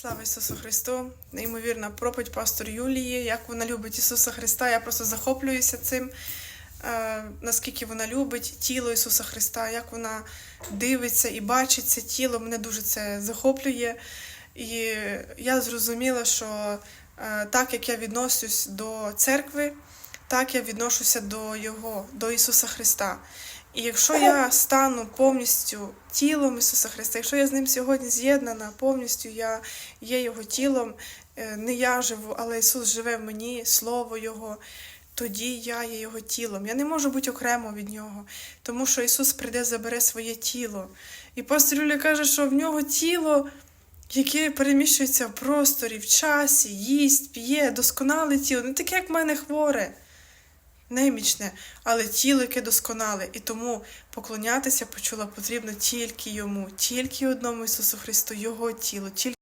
Слава Ісусу Христу! Неймовірна проповідь пастор Юлії, як вона любить Ісуса Христа. Я просто захоплююся цим, е, наскільки вона любить тіло Ісуса Христа, як вона дивиться і бачить це тіло. Мене дуже це захоплює. І я зрозуміла, що е, так як я відношусь до церкви, так я відношуся до Його, до Ісуса Христа. І якщо я стану повністю тілом Ісуса Христа, якщо я з ним сьогодні з'єднана, повністю я є Його тілом, е, не я живу, але Ісус живе в мені, Слово Його, тоді я є Його тілом. Я не можу бути окремо від Нього, тому що Ісус прийде, забере своє тіло. І пастор каже, що в нього тіло, яке переміщується в просторі, в часі, їсть, п'є, досконале тіло, не таке, як в мене хворе немічне, але тіло, яке досконале, і тому поклонятися почула потрібно тільки йому, тільки одному Ісусу Христу, Його тіло, тільки